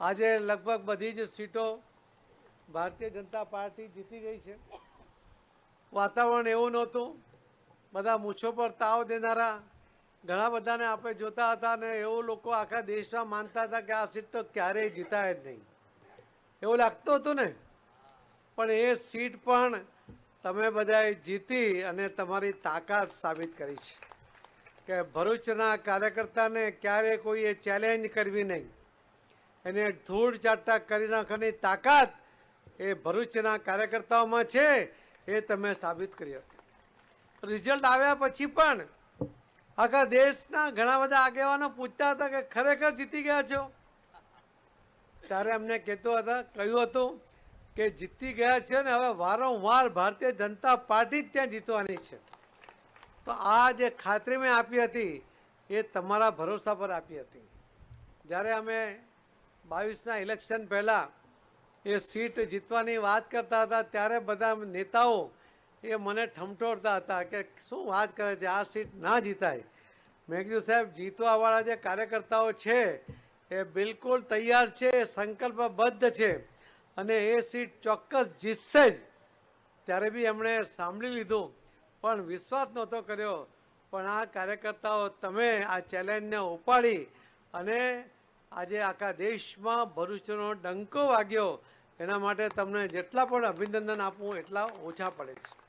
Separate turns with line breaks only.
આજે લગભગ બધી જ સીટો ભારતીય જનતા પાર્ટી જીતી ગઈ છે. વાતાવરણ એવું નહોતું. બધા મૂછો પર તાવ દેનારા ઘણા બધાને આપણે જોતા હતા ને એવું લોકો આખા દેશમાં માનતા હતા કે આ સીટ તો ક્યારેય જીતાય જ નહીં. એવું લાગતું હતું ને? પણ એ સીટ પણ તમે બધાએ જીતી અને તમારી તાકાત સાબિત કરી છે. કે ભરૂચના કાર્યકર્તાને ક્યારે કોઈએ ચેલેન્જ કરવી નહીં. એને ધૂળ ચાટા કરી નાખવાની તાકાત એ ભરૂચના કાર્યકર્તાઓમાં છે એ તમે સાબિત કર્યો રિઝલ્ટ આવ્યા પછી પણ આખા દેશના ઘણા બધા આગેવાનો પૂછતા હતા કે ખરેખર જીતી ગયા છો? ત્યારે અમને કહેતો હતા, કહ્યું હતું કે જીતી ગયા છે ને હવે વારંવાર ભારતીય જનતા પાર્ટી જ ત્યાં જીતવાની છે. તો આ જે ખાતરી મેં આપી હતી એ તમારા ભરોસા પર આપી હતી. જ્યારે અમે બાવીસના ઇલેક્શન પહેલાં એ સીટ જીતવાની વાત કરતા હતા, ત્યારે બધા નેતાઓ એ મને ઠમઠોરતા હતા કે શું વાત કરે છે, આ સીટ ના જીતાય. મેં કીધું, સાહેબ, જીતવાવાળા જે કાર્યકર્તાઓ છે, એ બિલકુલ તૈયાર છે, સંકલ્પબદ્ધ છે અને એ સીટ ચોક્કસ જીતશે જ. ત્યારે બી એમણે સાંભળી લીધું, પણ વિશ્વાસ નહોતો કર્યો. પણ આ કાર્યકર્તાઓ, તમે આ ચેલેન્જને ઉપાડી અને આજે આખા દેશમાં ભરૂચનો ડંકો વાગ્યો. એના માટે તમને જેટલા પણ અભિનંદન આપવું એટલા ઓછા પડે છે.